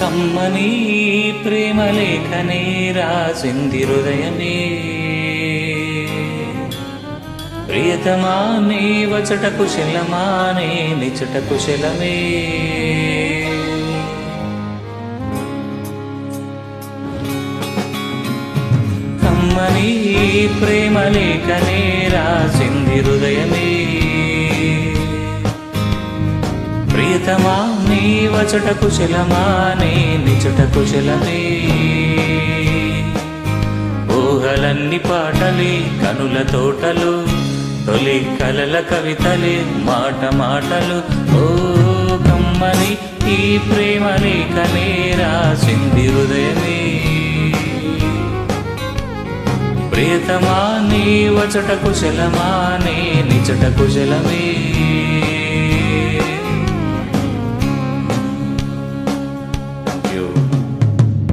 కమ్మని ప్రేమ లేఖనే రాసింది హృదయమే. ప్రియతమా నీ వచట కుశలమా నే నిచట కుశలమే కమ్మని ప్రేమ లేఖనే రాసింది హృదయమే. ప్రియతమా నీ వచట కుశలమా నీ నిచట కుశలమే. ఊహలన్ని పాటలే కనుల తోటలు తొలి కలల కవితలే మాట మాటలు. ఓ కమ్మని ఈ ప్రేమ లేఖనే రాసింది హృదయం ప్రియతమా నీ వచట కుశలమా నే నిచట కుశలమే Thank you.